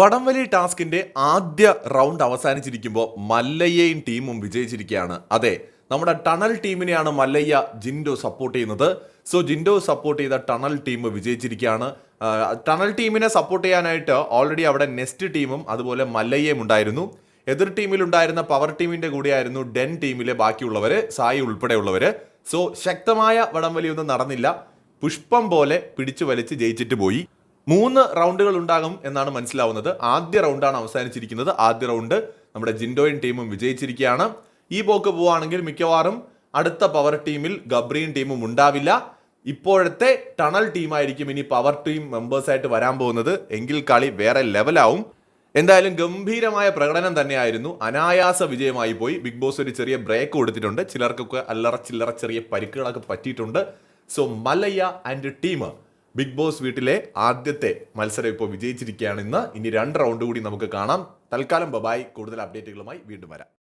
വടംവലി ടാസ്കിന്റെ ആദ്യ റൗണ്ട് അവസാനിച്ചിരിക്കുമ്പോൾ മല്ലയ്യയും ടീമും വിജയിച്ചിരിക്കുകയാണ്. അതെ നമ്മുടെ ടണൽ ടീമിനെയാണ് മല്ലയ്യ ജിൻഡോ സപ്പോർട്ട് ചെയ്യുന്നത്. സോ ജിൻഡോ സപ്പോർട്ട് ചെയ്ത ടണൽ ടീം വിജയിച്ചിരിക്കുകയാണ്. ടണൽ ടീമിനെ സപ്പോർട്ട് ചെയ്യാനായിട്ട് ഓൾറെഡി അവിടെ നെസ്റ്റ് ടീമും അതുപോലെ മല്ലയ്യയും ഉണ്ടായിരുന്നു. എതിർ ടീമിലുണ്ടായിരുന്ന പവർ ടീമിന്റെ കൂടെയായിരുന്നു ഡെൻ ടീമിലെ ബാക്കിയുള്ളവർ സായി ഉൾപ്പെടെയുള്ളവർ സോ ശക്തമായ വടംവലിയൊന്നും നടന്നില്ല. പുഷ്പം പോലെ പിടിച്ചു വലിച്ച് ജയിച്ചിട്ട് പോയി. മൂന്ന് റൗണ്ടുകൾ ഉണ്ടാകും എന്നാണ് മനസ്സിലാവുന്നത്. ആദ്യ റൗണ്ടാണ് അവസാനിച്ചിരിക്കുന്നത്. ആദ്യ റൗണ്ട് നമ്മുടെ ജിൻഡോയിൻ ടീമും വിജയിച്ചിരിക്കുകയാണ്. ഈ പോക്ക് പോവുകയാണെങ്കിൽ മിക്കവാറും അടുത്ത പവർ ടീമിൽ ഗബ്രീൻ ടീമും ഉണ്ടാവില്ല. ഇപ്പോഴത്തെ ടണൽ ടീമായിരിക്കും ഇനി പവർ ടീം മെമ്പേഴ്സായിട്ട് വരാൻ പോകുന്നത്. എങ്കിൽ കളി വേറെ ലെവലാവും എന്തായാലും ഗംഭീരമായ പ്രകടനം തന്നെയായിരുന്നു. അനായാസ വിജയമായി പോയി. ബിഗ് ബോസ് ഒരു ചെറിയ ബ്രേക്ക് കൊടുത്തിട്ടുണ്ട്. ചിലർക്കൊക്കെ അല്ലറ ചില്ലറ ചെറിയ പരിക്കുകളൊക്കെ പറ്റിയിട്ടുണ്ട്. സോ മലയ ആൻഡ് ടീം ബിഗ് ബോസ് വീട്ടിലെ ആദ്യത്തെ മത്സരം ഇപ്പോൾ വിജയിച്ചിരിക്കുകയാണ്. ഇന്ന് ഇനി രണ്ട് റൗണ്ട് കൂടി നമുക്ക് കാണാം. തൽക്കാലം ബബായ്. കൂടുതൽ അപ്ഡേറ്റുകളുമായി വീണ്ടും വരാം.